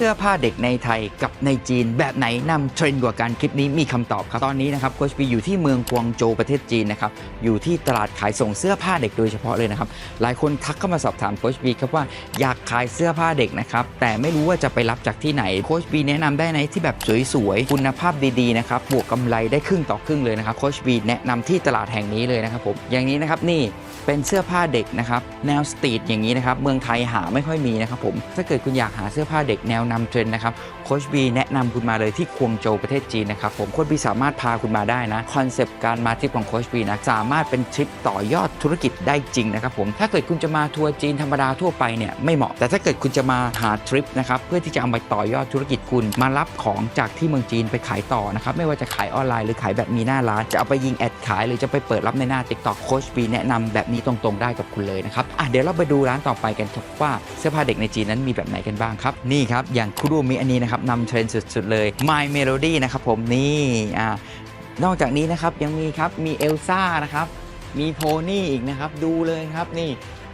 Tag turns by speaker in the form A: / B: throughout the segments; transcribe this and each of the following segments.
A: เสื้อผ้าเด็กในไทยกับในจีนแบบไหนนำเทรนด์กว่ากันคลิปนี้มีคำตอบครับ ตอนนี้นะครับโคชปีอยู่ที่เมืองกวางโจวประเทศจีนนะครับอยู่ที่ตลาดขายส่งเสื้อผ้าเด็กโดยเฉพาะเลยนะครับหลายคนทักเข้ามาสอบถามโคชบีครับว่าอยากขายเสื้อผ้าเด็กนะครับแต่ไม่รู้ว่าจะไปรับจากที่ไหนโคชบีแนะนำได้ในที่แบบสวยๆคุณภาพดีๆนะครับบวกกำไรได้ครึ่งต่อครึ่งเลยนะครับโคชบีแนะนำที่ตลาดแห่งนี้เลยนะครับผมอย่างนี้นะครับนี่เป็นเสื้อผ้าเด็กนะครับแนวสตรีทอย่างนี้นะครับเมืองไทยหาไม่ค่อยมีนะครับผมถ้าเกิดคุณอยากหาเสื้อผ้าเด็กแนวนำเทรนด์นะครับโคชบีแนะนำคุณมาเลยที่ควงโจวประเทศจีนนะครับผมโคชบีสามารถพาคุณมาได้นะคอนเซปต์การมาทริปของโคชบีนะสามารถเป็นทริปต่อยอดธุรกิจได้จริงนะครับผมถ้าเกิดคุณจะมาทัวร์จีนธรรมดาทั่วไปเนี่ยไม่เหมาะแต่ถ้าเกิดคุณจะมาหาทริปนะครับเพื่อที่จะเอาไปต่อยอดธุรกิจคุณมารับของจากที่เมืองจีนไปขายต่อนะครับไม่ว่าจะขายออนไลน์หรือขายแบบมีหน้าร้าน จะเอาไปยิงแอดขายหรือจะไปเปิดรับในหน้า TikTok โคชบีแนะนำแบบนี้ตรงๆได้กับคุณเลยนะครับอะเดี๋ยวเราไปดูร้านต่อไปกันครับว่าเสื้อผ้าเด็กในจีนนั้นมีแบบไหนกันบ้างครับนี่ครับอย่างคุรุมิอันนี้นะครับนำเทรนด์สุดๆเลย My Melody นะครับผมนี่อ่านอกจากนี้นะครับยังมีครับมีเอลซ่านะครับมีโพนี่อีกนะครับ ดูเลยครับนี่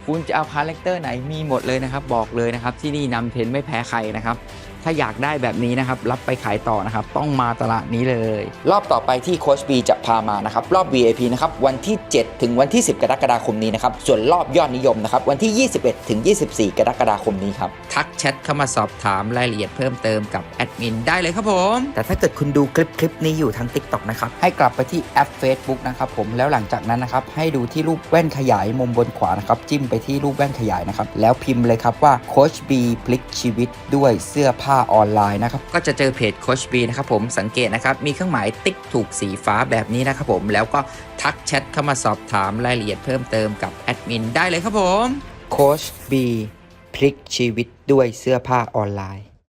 A: คุณจะเอาคาแรคเตอร์ไหนมีหมดเลยนะครับ บอกเลยนะครับ ที่นี่นำเทรนด์ไม่แพ้ใครนะครับถ้าอยากได้แบบนี้นะครับ รับไปขายต่อนะครับ ต้องมาตลาดนี้เลย รอบต่อไปที่โคชบีจะพามานะครับ รอบ VIP นะครับ วันที่ 7 ถึงวันที่ 10 กรกฎาคมนี้นะครับ ส่วนรอบยอดนิยมนะครับ วันที่ 21 ถึง 24 กรกฎาคมนี้ครับ ทักแชทเข้ามาสอบถามรายละเอียดเพิ่มเติมกับแอดมินได้เลยครับผม แต่ถ้าเกิดคุณดูคลิปคลิปนี้อยู่ทาง TikTok นะครับ ให้กลับไปที่แอป Facebook นะครับผมแล้วหลังจากนั้นนะครับให้ดูที่รูปแว่นขยายมุมบนขวานะครับจิ้มไปที่รูปแว่นขยายนะครับ แล้วพิมพ์เลยครับว่าโคชบีพลิกชีวิตด้วยเสื้อผ้าออนไลน์นะครับ ก็จะเจอเพจโคชบีนะครับผมสังเกตนะครับ มีเครื่องหมายติ๊กถูกสีฟ้าแบบนี้นะครับผมแล้วก็ทักแชทเข้ามาสอบถามรายละเอียดเพิ่มเติมกับแอดมินได้เลยครับผมโคชบีพลิกชีวิตด้วยเสื้อผ้าออนไลน์